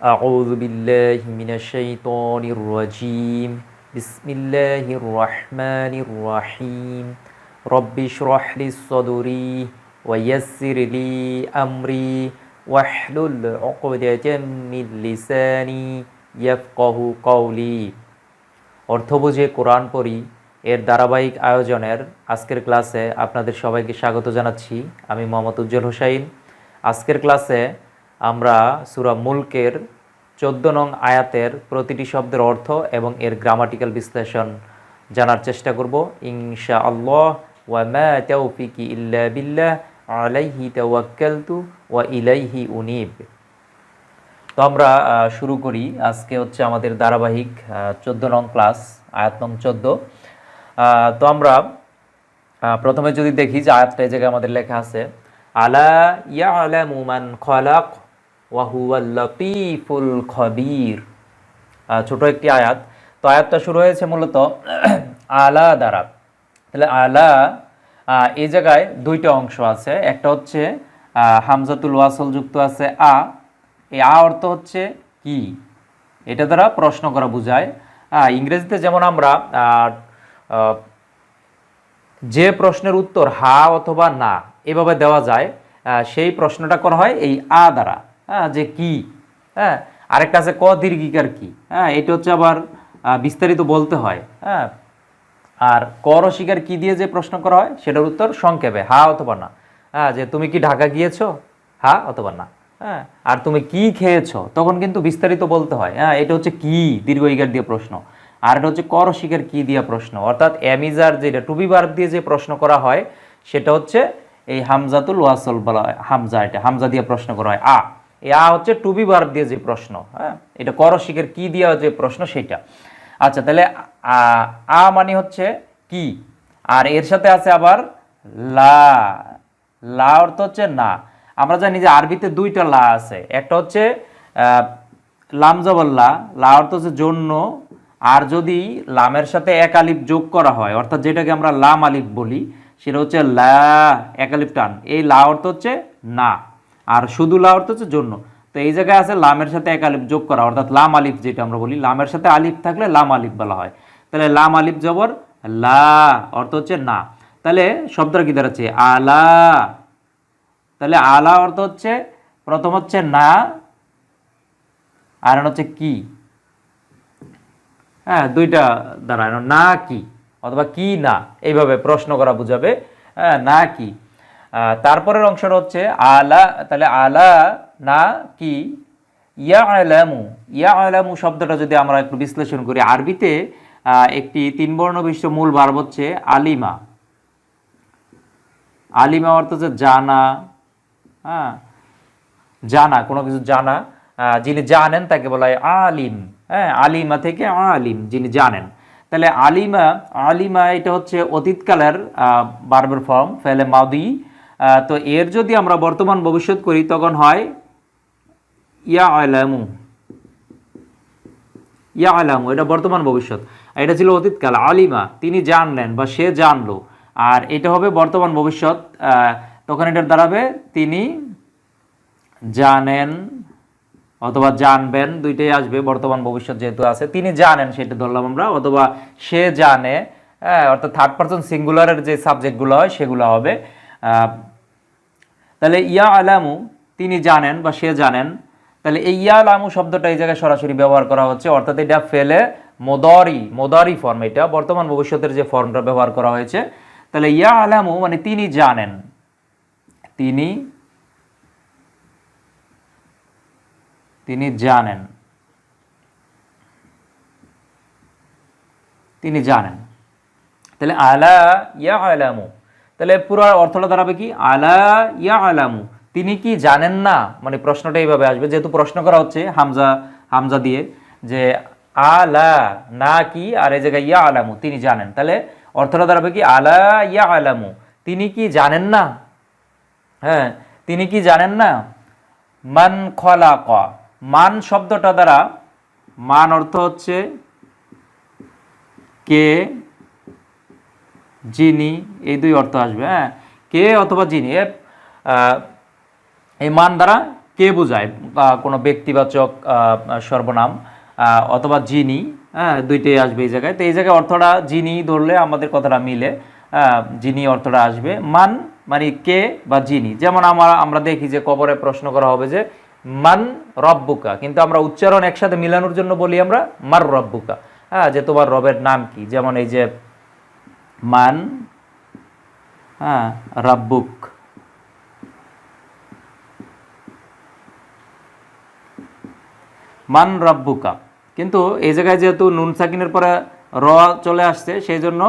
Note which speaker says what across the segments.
Speaker 1: أعوذ بالله من الشيطان الرجيم بسم الله الرحمن الرحيم رب اشرح لي صدري ويسر لي أمري واحلل عقدة من لساني يفقه قولي অর্থ বুঝে কোরআন পড়ি এর ধারাবাহিক আয়োজনের আজকের ক্লাসে আপনাদের সবাইকে স্বাগত জানাচ্ছি আমি মোহাম্মদ উজ্জ্বল হোসাইন আজকের ক্লাসে আমরা সুরা মুলকের চোদ্দ নং আয়াতের প্রতিটি শব্দের অর্থ এবং এর গ্রামাটিক্যাল বিশ্লেষণ জানার চেষ্টা করব। ইনশা আল্লাহ ওয়া মা তাওফিকি ইল্লা বিল্লাহ, আলাইহি তাওয়াক্কালতু ওয়া ইলাইহি উনিব। তো আমরা শুরু করি। আজকে হচ্ছে আমাদের ধারাবাহিক চোদ্দ নং ক্লাস, আয়াত নং চোদ্দ। তো আমরা প্রথমে যদি দেখি যে আয়াতটা এই জায়গায় আমাদের লেখা আছে, আলা ইয়া আলা মান খলাক ওয়া হুয়াল লাতীফুল ছোট একটি আয়াত। তো আয়াতটা শুরু হয়েছে মূলত আলা দ্বারা। তাহলে আলা এই জায়গায় দুইটা অংশ আছে। একটা হচ্ছে হামজাতুল ওয়াসল যুক্ত আছে আ। এই আ অর্থ হচ্ছে কি? এটা দ্বারা প্রশ্ন করা বোঝায়। ইংরেজিতে যেমন আমরা যে প্রশ্নের উত্তর হা অথবা না এভাবে দেওয়া যায় সেই প্রশ্নটা করা হয় এই আ দ্বারা। হ্যাঁ যে কি? হ্যাঁ আরেকটা আছে ক দীর্ঘিকার কি? হ্যাঁ এটা হচ্ছে আবার বিস্তারিত বলতে হয় হ্যাঁ। আর কর শিকার কি দিয়ে যে প্রশ্ন করা হয়, সেটার উত্তর সংক্ষেপে, হা অথবা না। হ্যাঁ যে তুমি কি ঢাকা গিয়েছো? হা অথবা না। হ্যাঁ আর তুমি কি খেয়েছো? তখন কিন্তু বিস্তারিত বলতে হয় হ্যাঁ এটা হচ্ছে কি? দীর্ঘ ইকার দিয়ে প্রশ্ন। আর এটা হচ্ছে কর শিকার কি দিয়া প্রশ্ন? অর্থাৎ অ্যামিজার যেটা টুবি বার দিয়ে যে প্রশ্ন করা হয়, সেটা হচ্ছে এই হামজাতুল ওয়াসল বলা হয়, হামজা এটা, হামজা দিয়ে প্রশ্ন করা হয়, আ। আ হচ্ছে টুবি বার দিয়ে যে প্রশ্ন হ্যাঁ? এটা কর শিকার কি দিয়া যে প্রশ্ন সেটা। আচ্ছা তাহলে আ মানে হচ্ছে কি? আর এর সাথে আছে আবার লা। লা অর্থ হচ্ছে না। আমরা জানি যে আরবিতে দুইটা লা আছে। একটা হচ্ছে আহ, লাম জবর লা। লা অর্থ হচ্ছে জন্য। আর যদি লামের সাথে এক আলিফ যোগ করা হয় অর্থাৎ যেটাকে আমরা লাম আলিফ বলি সেটা হচ্ছে লা এক আলিফ টান। এই লা অর্থ হচ্ছে না। আর শুধু লা অর্থ হচ্ছে জন্য। তো এই জায়গায় আছে লামের সাথে এক আলিফ যোগ করা, অর্থাৎ লাম আলিফ যেটা আমরা বলি, লামের সাথে আলিফ থাকলে লাম আলিফ বলা হয়। তাহলে লাম আলিফ জবর লা, অর্থ হচ্ছে না। তাহলে শব্দটা কি দাঁড়াচ্ছে? আলা। তাহলে আলা অর্থ হচ্ছে, প্রথম হচ্ছে না, আর হচ্ছে কি। হ্যাঁ দুইটা দ্বারা না, কি, অথবা কি, না, এইভাবে প্রশ্ন করা বুঝাবে। হ্যাঁ না, কি। তারপরের অংশটা হচ্ছে আলা, তাহলে আলা না কি? ইয়া আলামু ইয়া আলামু শব্দটা যদি আমরা একটু বিশ্লেষণ করি, আরবিতে একটি তিন বর্ণ বিশিষ্ট মূল ভার্ব হচ্ছে আলিমা। আলিমা অর্থ হচ্ছে জানা হ্যাঁ? জানা, কোনো কিছু জানা যিনি জানেন তাকে বলা হয় আলিম হ্যাঁ? আলিমা থেকে আলিম, যিনি জানেন। তাহলে আলিমা আলিমা এটা হচ্ছে অতীতকালের বার্বের ফর্ম ফেলে মাদি তো এর যদি আমরা বর্তমান ভবিষ্যৎ করি, তখন হয় ইয়া আলামু ইয়া আলামু এটা বর্তমান ভবিষ্যৎ। এটা ছিল অতীতকাল, আলিমা, তিনি জানলেন বা সে জানলো। আর এটা হবে বর্তমান ভবিষ্যৎ তখন এটার দাঁড়াবে তিনি জানেন অথবা জানবেন, দুইটাই আসবে বর্তমান ভবিষ্যৎ যেহেতু আছে, তিনি জানেন সেটা ধরলাম আমরা, অথবা সে জানে হ্যাঁ অর্থাৎ থার্ড পার্সন সিঙ্গুলারের যে সাবজেক্টগুলো হয়, সেগুলো হবে। তাহলে ইয়া আলামু, তিনি জানেন বা সে জানেন, তাহলে এই ইয়া আলামু শব্দটা এই জায়গায় সরাসরি ব্যবহার করা হচ্ছে, অর্থাৎ এটা ফেলে মোদারি মোদারি ফর্ম এটা, বর্তমান ভবিষ্যতের যে ফর্মটা ব্যবহার করা হয়েছে, তাহলে ইয়া আলামু মানে তিনি জানেন। তিনি তিনি জানেন। তিনি জানেন। তাহলে আলা, ইয়া আলামু। তাহলে পুরো অর্থটা দাঁড়াবে কি? আলা ইয়া আলামু তিনি কি জানেন না? মানে প্রশ্নটা এইভাবে আসবে। যেহেতু প্রশ্ন করা হচ্ছে হামজা হামজা দিয়ে যে আলা, না কি, আর এই জায়গায় ইয়া আলামু তিনি জানেন। তাহলে অর্থটা দাঁড়াবে কি? আলা ইয়া আলামু তিনি কি জানেন না? হ্যাঁ তিনি কি জানেন না? মান খলাক। মান শব্দটা দ্বারা, মান অর্থ হচ্ছে কে যিনি এই দুই অর্থ আসবে হ্যাঁ? কে অথবা যিনি এই মান দ্বারা কে বোঝায়? কোনো ব্যক্তিবাচক সর্বনাম অথবা যিনি হ্যাঁ? দুইটাই আসবে এই জায়গায়। তো এই জায়গায় অর্থটা যিনি ধরলে আমাদের কথাটা মিলে যিনি অর্থটা আসবে। মান মানে কে বা যিনি যেমন আমরা আমরা দেখি যে কবরে প্রশ্ন করা হবে যে, মান রব্বুকা। কিন্তু আমরা উচ্চারণ একসাথে মিলানোর জন্য বলি আমরা, মার রব্বুকা। হ্যাঁ যে তোমার রবের নাম কি? যেমন এই যে মান হ্যাঁ রাব্বুক মান রাব্বুকা কিন্তু এই জায়গায় যেহেতু নুন সাকিনের পরে র চলে আসছে, সেই জন্য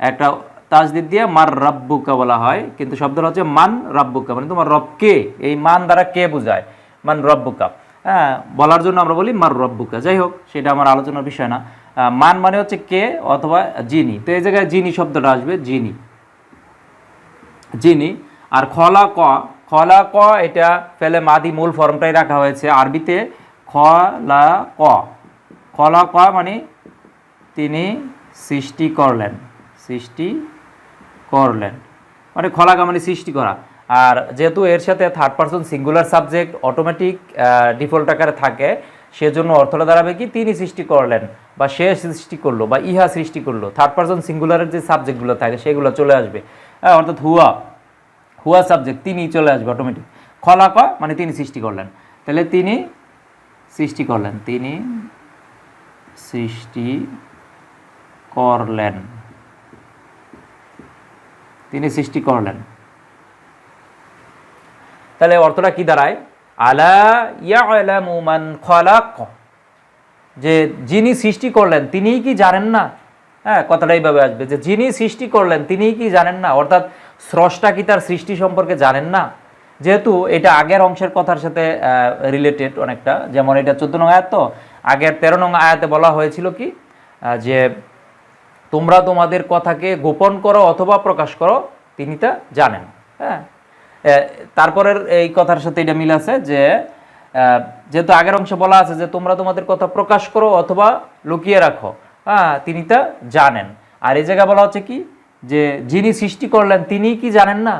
Speaker 1: একটা তাজদিদ দিয়ে মার রাব্বুকা বলা হয়। কিন্তু শব্দটা হচ্ছে মান রাব্বুকা মানে তোমার রব কে এই মান দ্বারা কে বোঝায়? মান রব্বুকা। হ্যাঁ বলার জন্য আমরা বলি মার রব্বুকা। যাই হোক, সেটা আমার আলোচনার বিষয় না। মান মানে হচ্ছে কে অথবা যিনি তো এই জায়গায় যিনি শব্দটা আসবে যিনি যিনি আর খলা ক খলা ক এটা ফেলে মাদি মূল ফর্মটাই রাখা হয়েছে আরবিতে। খলা ক। খলা ক মানে তিনি সৃষ্টি করলেন সৃষ্টি করলেন। মানে খলাকা মানে সৃষ্টি করা। আর যেহেতু এর সাথে third person singular subject automatic default আকারে থাকে সেজন্য অর্থটা দাঁড়াবে কি? তিনি সৃষ্টি করলেন বা সে সৃষ্টি করল বা ইহা সৃষ্টি করল। থার্ড পারসন সিঙ্গুলারের যে সাবজেক্টগুলো থাকে সেগুলো চলে আসবে। হ্যাঁ, অর্থাৎ হুয়া হুয়া সাবজেক্ট তিনি চলে আসবে অটোমেটিক খলাকা মানে তিনি সৃষ্টি করলেন। তাহলে তিনি সৃষ্টি করলেন তিনি সৃষ্টি করলেন। তিনি সৃষ্টি করলেন। তাহলে অর্থটা কি দাঁড়ায়? আলা যে যিনি সৃষ্টি করলেন, তিনিই কি জানেন না? হ্যাঁ কথাটা এইভাবে আসবে, যে যিনি সৃষ্টি করলেন, তিনিই কি জানেন না? অর্থাৎ স্রষ্টা কি তার সৃষ্টি সম্পর্কে জানেন না? যেহেতু এটা আগের অংশের কথার সাথে রিলেটেড অনেকটা, যেমন এটা চোদ্দ নং আয়াত তো? আগের তেরো নং আয়াতে বলা হয়েছিল কি? যে তোমরা তোমাদের কথাকে গোপন করো অথবা প্রকাশ করো, তিনি তা জানেন। হ্যাঁ তারপরের এই কথার সাথে এটা মিল আছে যে যেহেতু আগের অংশে বলা আছে যে তোমরা তোমাদের কথা প্রকাশ করো অথবা লুকিয়ে রাখো হ্যাঁ তিনি তা জানেন। আর এই জায়গায় বলা হচ্ছে কি? যে যিনি সৃষ্টি করলেন তিনি কি জানেন না?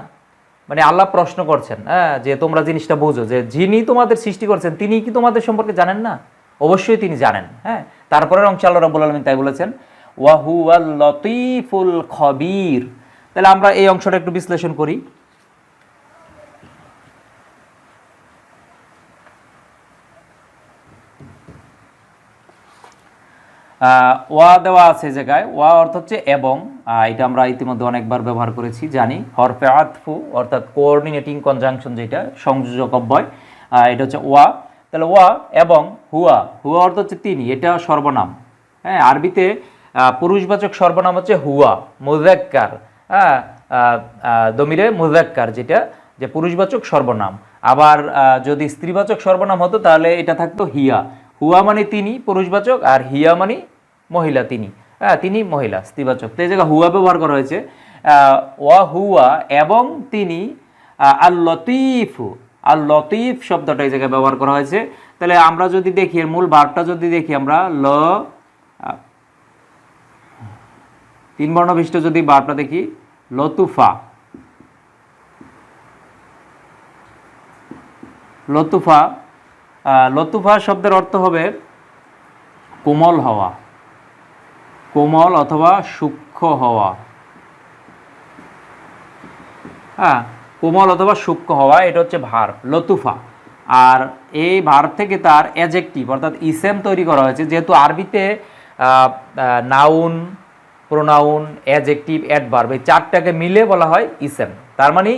Speaker 1: মানে আল্লাহ প্রশ্ন করছেন হ্যাঁ যে তোমরা জিনিসটা বুঝো, যে যিনি তোমাদের সৃষ্টি করছেন তিনি কি তোমাদের সম্পর্কে জানেন না? অবশ্যই তিনি জানেন হ্যাঁ। তারপরের অংশ আল্লাহ রাব্বুল আলামিন তাই বলেছেন ওয়াহু আল লতিফুল খবির। তাহলে আমরা এই অংশটা একটু বিশ্লেষণ করি। ওয়া দেওয়া আছে জায়গায়। ওয়া অর্থ হচ্ছে এবং। এটা আমরা ইতিমধ্যে অনেকবার ব্যবহার করেছি, জানি। হরফে আতফু, অর্থাৎ কোঅর্ডিনেটিং কনজাংশন যেটা, সংযোজক অব্যয়। এটা হচ্ছে ওয়া। তাহলে ওয়া এবং হুয়া। হুয়া অর্থ হচ্ছে তিনি, এটা সর্বনাম। হ্যাঁ আরবিতে পুরুষবাচক সর্বনাম হচ্ছে হুয়া মুজাক্কার হ্যাঁ দমিরে মুজাক্কার যেটা, যে পুরুষবাচক সর্বনাম। আবার যদি স্ত্রীবাচক সর্বনাম হতো তাহলে এটা থাকতো হিয়া। হুয়া মানে তিনি, পুরুষবাচক, আর হিয়া মানে মহিলা, তিনি। হ্যাঁ তিনি মহিলা, স্ত্রীবাচক। তো এই জায়গায় হুয়া ব্যবহার করা হয়েছে। ওয়া হুয়া এবং তিনি আল লতিফু আল লতিফ শব্দটা এই জায়গায় ব্যবহার করা হয়েছে। তাহলে আমরা যদি দেখি, এর মূল ভার্বটা যদি দেখি, আমরা ল তিন বর্ণ বিশিষ্ট যদি বারটা দেখি, লতুফা। লতুফা লতুফা শব্দের অর্থ হবে কোমল হওয়া। কোমল অথবা সূক্ষ্ম হওয়া। হ্যাঁ কোমল অথবা সূক্ষ্ম হওয়া, এটা হচ্ছে ভার, লতুফা। আর এই ভার থেকে তার অ্যাজেক্টিভ অর্থাৎ ইসেম তৈরি করা হয়েছে, যেহেতু আরবিতে নাউন প্রোনাউন অ্যাজেক্টিভ অ্যাডভার্ব এই চারটাকে মিলে বলা হয় ইসেম তার মানে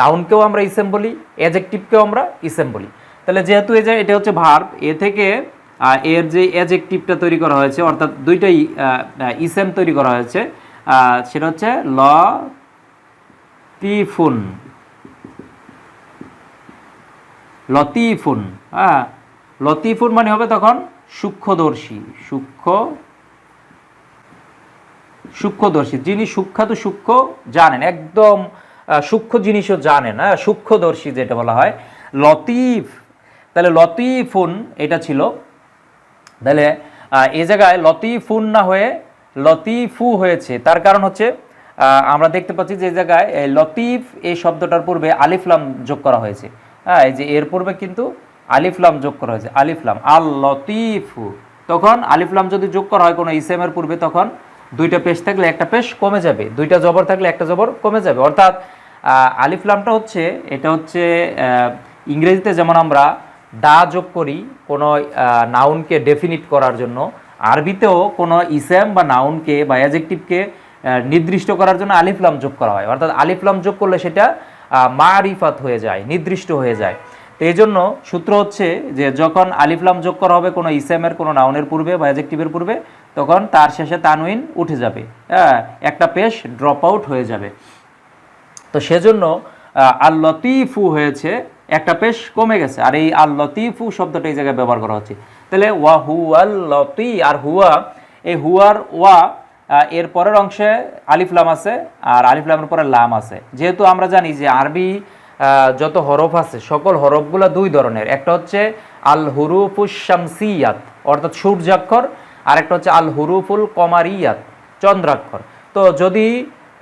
Speaker 1: নাউনকেও আমরা ইসেম বলি অ্যাজেক্টিভকেও আমরা ইসেম বলি। তাহলে যেহেতু এই যে, এটা হচ্ছে ভার্ব এ থেকে এর যে অ্যাজেক্টিভটা তৈরি করা হয়েছে, অর্থাৎ দুইটাই ইসেম তৈরি করা হয়েছে সেটা হচ্ছে ল তিফুন লতিফুন হ্যাঁ। লতিফুন মানে হবে তখন সূক্ষ্মদর্শী, সূক্ষ্ম, সূক্ষ্মদর্শী। যিনি সূক্ষাত সূক্ষ্ম জানেন, একদম সূক্ষ্ম জিনিসও জানেন হ্যাঁ সূক্ষ্মদর্শী যেটা বলা হয়। লতিফ তাহলে লতিফুন এটা ছিল তাহলে এই জায়গায় লতিফুন না হয়ে লতিফু হয়েছে। তার কারণ হচ্ছে আমরা দেখতে পাচ্ছি যে জায়গায় লতিফ এই শব্দটার পূর্বে আলিফলাম যোগ করা হয়েছে। হ্যাঁ এই যে এর পূর্বে কিন্তু
Speaker 2: আলিফলাম যোগ করা হয়েছে। আলিফলাম আল লতিফু। তখন আলিফলাম যদি যোগ করা হয় কোনো ইসেমের পূর্বে, তখন দুইটা পেশ থাকলে একটা পেশ কমে যাবে। দুইটা জবর থাকলে একটা জবর কমে যাবে। অর্থাৎ আলিফলামটা হচ্ছে, এটা হচ্ছে ইংরেজিতে যেমন আমরা দা যোগ করি, কোনো নাউনকে ডেফিনিট করার জন্য। আরবিতেও কোনো ইসেম বা নাউনকে বা অ্যাজেক্টিভকে নির্দিষ্ট করার জন্য আলিফলাম যোগ করা হয়। অর্থাৎ আলিফলাম যোগ করলে সেটা মারিফাত হয়ে যায়, নির্দিষ্ট হয়ে যায়। তো এই জন্য সূত্র হচ্ছে যে, যখন আলিফলাম যোগ করা হবে কোনো ইসেমের, কোনো নাউনের পূর্বে বা অ্যাজেক্টিভের পূর্বে, তখন তার শেষে তানউইন উঠে যাবে। হ্যাঁ একটা পেশ ড্রপ আউট হয়ে যাবে। তো সেজন্য আল লতিফু হয়েছে একটা পেশ কমে গেছে। আর এই আল লতিফু শব্দটা এই জায়গায় ব্যবহার করা হচ্ছে। তাহলে ওয়া হু আল লতি আর হুয়া, এই হুয়ার ওয়া এর পরের অংশে আলিফলাম আছে, আর আলিফলামের পরে লাম আছে। যেহেতু আমরা জানি যে আরবি যত হরফ আছে, সকল হরফগুলো দুই ধরনের। একটা হচ্ছে আল হুরুফুস শামসিয়াত, অর্থাৎ সূর্যাক্ষর আর একটা হচ্ছে আল হুরুফুল কমারিয়াত, চন্দ্রাক্ষর। তো যদি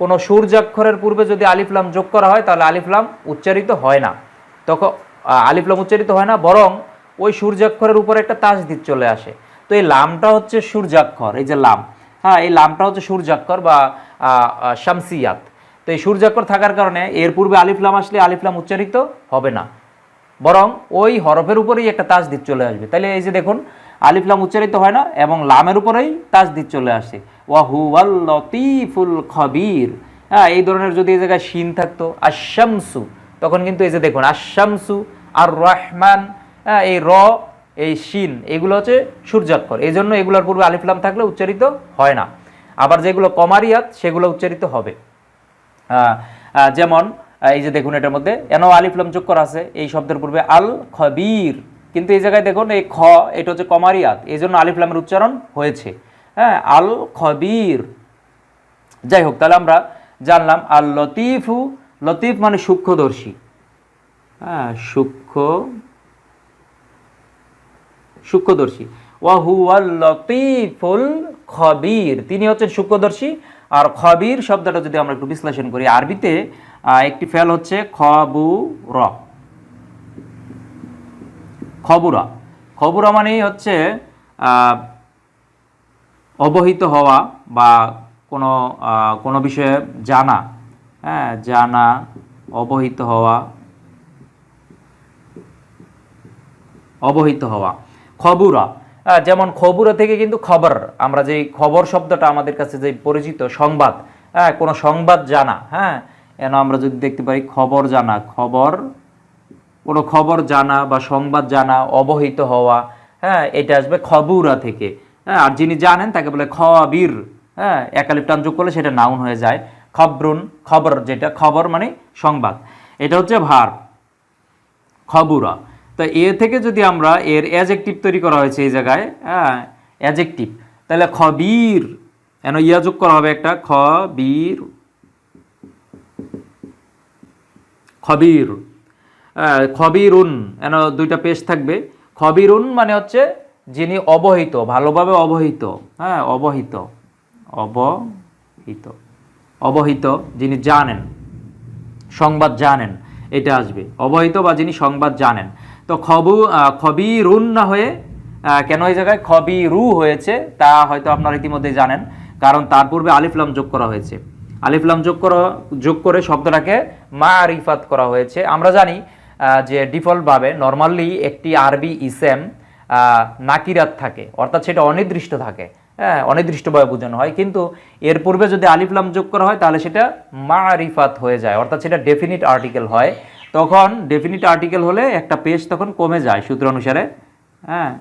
Speaker 2: কোনো সূর্যাক্ষরের পূর্বে যদি আলিফলাম যোগ করা হয়, তাহলে আলিফলাম উচ্চারিত হয় না। তখন আলিফলাম উচ্চারিত হয় না, বরং ওই সূর্যাক্ষরের উপরে একটা তাজদিদ চলে আসে। তো এই লামটা হচ্ছে সূর্যাক্ষর, এই যে লাম। হ্যাঁ এই লামটা হচ্ছে সূর্যাক্ষর বা শামসিয়াত। তো এই সূর্যাক্ষর থাকার কারণে এর পূর্বে আলিফলাম আসলে আলিফলাম উচ্চারিত হবে না। বরং ওই হরফের উপরেই একটা তাজদিদ চলে আসবে। তাহলে এই যে দেখুন আলিফলাম উচ্চারিত হয় না এবং লামের উপরেই তাজদিদ চলে আসে। ওয়াহু ওয়াল লতিফুল খবির। হ্যাঁ এই ধরনের যদি এই জায়গায় শিন থাকতো আশামসু তখন কিন্তু এই যে দেখুন আশামসু আর রহমান হ্যাঁ এই র, এই শিন, এগুলো হচ্ছে সূর্যাক্ষর। এই জন্য এগুলোর পূর্বে আলিফলাম থাকলে উচ্চারিত হয় না। আবার যেগুলো কমারিয়াত, সেগুলো উচ্চারিত হবে। যেমন এই যে দেখুন এটার মধ্যে এন আলিফলাম যোগ করা আছে, এই শব্দের পূর্বে আল খবির কিন্তু এই জায়গায় দেখুন, এই খ, এটা হচ্ছে কমারিয়াত, এই জন্য আলিফলামের উচ্চারণ হয়েছে। হ্যাঁ আল খবির যাই হোক, তাহলে আমরা জানলাম আল লতিফু লতিফ মানে সূক্ষ্মদর্শী। হ্যাঁ সূক্ষ্ম, সূক্ষ্মদর্শী। ওয়াহুয়াল লতিফুল খবির। তিনি হচ্ছেন সূক্ষ্মদর্শী। আর খবির শব্দটা যদি আমরা একটু বিশ্লেষণ করি, আরবিতে একটি ফেল হচ্ছে খবু র খবুরা। খবুরা মানেই হচ্ছে অবহিত হওয়া বা কোনো কোনো বিষয়ে জানা। হ্যাঁ জানা, অবহিত হওয়া অবহিত হওয়া, খবুরা। যেমন খবুরা থেকে কিন্তু খবর, আমরা যে খবর শব্দটা আমাদের কাছে যে পরিচিত, সংবাদ হ্যাঁ কোনো সংবাদ জানা হ্যাঁ এন আমরা যদি দেখতে পাই খবর জানা, খবর, কোনো খবর জানা বা সংবাদ জানা, অবহিত হওয়া হ্যাঁ এটা আসবে খবুরা থেকে। হ্যাঁ আর যিনি জানেন তাকে বলে খবির হ্যাঁ একালিপ টান যোগ করলে সেটা নাউন হয়ে যায়। খবরুন খবর যেটা খবর মানে সংবাদ। এটা হচ্ছে ভার খবুরা। তো এ থেকে যদি আমরা এর অ্যাজেক্টিভ তৈরি করা হয়েছে এই জায়গায় হ্যাঁ অ্যাজেক্টিভ তাহলে খবির এন ইয়া যোগ করা হবে একটা? খবির খবির আহ, খবিরুন এন দুইটা পেশ থাকবে? খবিরুন মানে হচ্ছে যিনি অবহিত ভালোভাবে অবহিত হ্যাঁ অবহিত অবহিত। অবহিত যিনি জানেন, সংবাদ জানেন, এটা আসবে। অবহিত বা যিনি সংবাদ জানেন। তো খবু খবিরুন না হয়ে কেন এই জায়গায় খবিরু হয়েছে, তা হয়তো আপনারা ইতিমধ্যে জানেন। কারণ তার পূর্বে আলিফলাম যোগ করা হয়েছে। আলিফলাম যোগ করা, যোগ করে শব্দটাকে মারিফাত করা হয়েছে। আমরা জানি যে ডিফল্টভাবে নর্মালি একটি আরবি ইসেম নাকিরাত থাকে। অর্থাৎ সেটা অনির্দিষ্ট থাকে। হ্যাঁ অনির্দিষ্টভাবে বোঝানো হয়। কিন্তু এর পূর্বে যদি আলিফলাম যোগ করা হয়, তাহলে সেটা মারিফাত হয়ে যায়। অর্থাৎ সেটা ডেফিনিট আর্টিকেল হয়। তখন ডেফিনিট আর্টিকেল হলে একটা পেজ তখন কমে যায় সূত্র অনুসারে। হ্যাঁ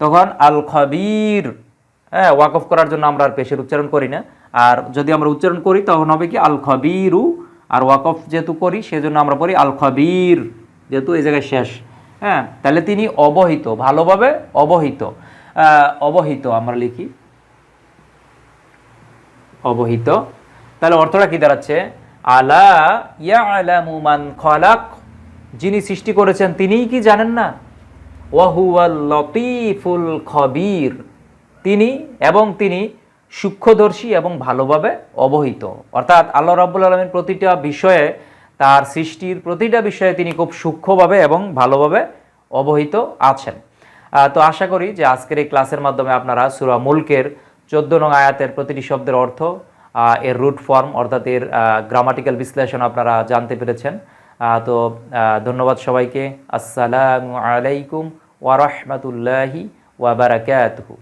Speaker 2: তখন আল খবির হ্যাঁ ওয়াকফ করার জন্য আমরা আর পেশের উচ্চারণ করি না। আর যদি আমরা উচ্চারণ করি, তখন হবে কি? আল খবিরু আর ওয়াকফ যেহেতু করি, সেজন্য আমরা পড়ি আল খবির যেহেতু এই জায়গায় শেষ। হ্যাঁ তাহলে তিনি অবহিত, ভালোভাবে অবহিত। অবহিত, আমরা লিখি। অবহিত। তাহলে অর্থটা কি দাঁড়াচ্ছে? আলা ইয়ালামু মান খলাক। যিনি সৃষ্টি করেছেন, তিনিই কি জানেন না? ওয়াহুয়াল লতিফুল খবির। তিনি এবং তিনি সূক্ষ্মদর্শী এবং ভালোভাবে অবহিত। অর্থাৎ আল্লাহ রাব্বুল আলমীর প্রতিটা বিষয়ে, তার সৃষ্টির প্রতিটা বিষয়ে তিনি খুব সূক্ষ্মভাবে এবং ভালোভাবে অবহিত আছেন। তো আশা করি যে আজকের এই ক্লাসের মাধ্যমে আপনারা সুরা মুলকের চোদ্দ নং আয়াতের প্রতিটি শব্দের অর্থ এর রুট ফর্ম অর্থাৎ এর গ্রামাটিক্যাল বিশ্লেষণ আপনারা জানতে পেরেছেন। তো ধন্যবাদ সবাইকে। আসসালামু আলাইকুম ওয়ারহমতুল্লাহি ওয়াবারাকাতহু ওয়া বারাকাতুহু।